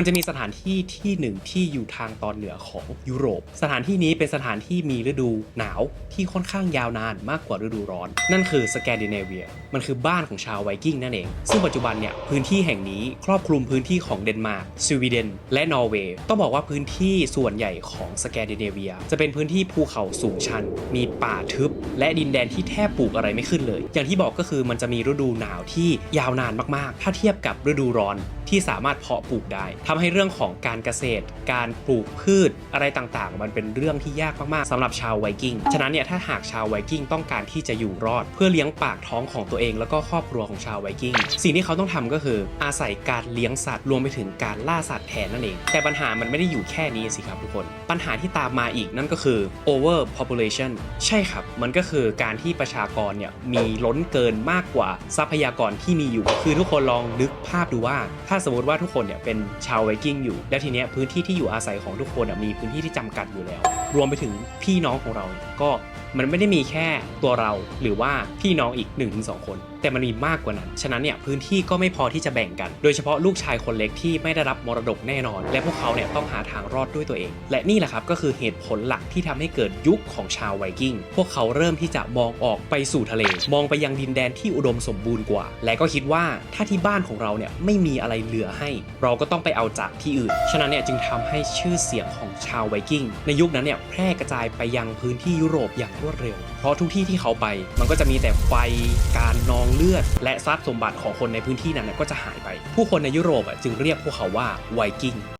มันจะมีสถานที่ที่หนึ่งที่อยู่ทางตอนเหนือของยุโรป สถานที่นี้เป็นสถานที่มีฤดูหนาวที่ค่อนข้างยาวนานมากกว่าฤดูร้อน นั่นคือสแกนดิเนเวีย มันคือบ้านของชาวไวกิ้งนั่นเอง ซึ่งปัจจุบันเนี่ยพื้นที่แห่งนี้ครอบคลุมพื้นที่ของเดนมาร์กสวีเดน และนอร์เวย์ต้องบอกว่าพื้นที่ส่วนใหญ่ของสแกนดิเนเวีย จะเป็นพื้นที่ภูเขาสูงชัน มีป่าทึบ และดินแดนที่แทบปลูกอะไรไม่ขึ้นเลย อย่างที่บอกก็คือมันจะมีฤดูหนาวที่ยาวนานมากๆ ถ้าเทียบกับฤดูร้อน ที่สามารถเพาะปลูกได้ทำให้เรื่องของการเกษตร การปลูกพืชอะไรต่างๆ มันเป็นเรื่องที่ยากมากๆสำหรับชาวไวกิ้งฉะนั้นเนี่ยถ้าหากชาวไวกิ้งต้องการที่จะอยู่รอด เพื่อเลี้ยงปากท้องของตัวเองแล้วก็ครอบครัวของชาวไวกิ้งสิ่งที่เขาต้องทำก็คืออาศัยการเลี้ยงสัตว์รวมไปถึงการล่าสัตว์แทนนั่นเอง แต่ปัญหามันไม่ได้อยู่แค่นี้สิครับทุกคน ปัญหาที่ตามมาอีกนั่นก็คือ over population ใช่ครับ มันก็คือการที่ประชากรเนี่ยมีล้นเกินมากกว่าทรัพยากรที่มีอยู่ คือทุกคนลองนึกภาพดูว่าถ้าสมมติว่าทุกคนเนี่ยเป็นชาวไวกิ้งอยู่ แล้วทีเนี้ยพื้นที่ที่อยู่อาศัยของทุกคนมีพื้นที่ที่จำกัดอยู่แล้ว รวมไปถึงพี่น้องของเราเนี่ยก็มันไม่ได้มีแค่ตัวเราหรือว่าพี่น้องอีก 1-2 คนแต่มันมีมากกว่านั้น ฉะนั้นเนี่ยพื้นที่ก็ไม่พอที่จะแบ่งกัน โดยเฉพาะลูกชายคนเล็กที่ไม่ได้รับมรดกแน่นอน และพวกเขาเนี่ยต้องหาทางรอดด้วยตัวเอง และนี่แหละครับก็คือเหตุผลหลักที่ทำให้เกิดยุคของชาวไวกิ้ง พวกเขาเริ่มที่จะมองออกไปสู่ทะเล มองไปยังดินแดนที่อุดมสมบูรณ์กว่า และก็คิดว่าถ้าที่บ้านของเราเนี่ยไม่มีอะไรเหลือให้ เราก็ต้องไปเอาจากที่อื่น ฉะนั้นเนี่ยจึงทำให้ชื่อเสียงของชาวไวกิ้งในยุคนั้นเนี่ยแพร่กระจายไปยังพื้นที่ยุโรปอย่างรวดเร็ว เพราะทุกที่ที่เขาไป มันก็จะมีแต่ไฟการนองเลือด และทรัพย์สมบัติของคนในพื้นที่นั้นก็จะหายไป ผู้คนในยุโรปจึงเรียกพวกเขาว่าไวกิ้ง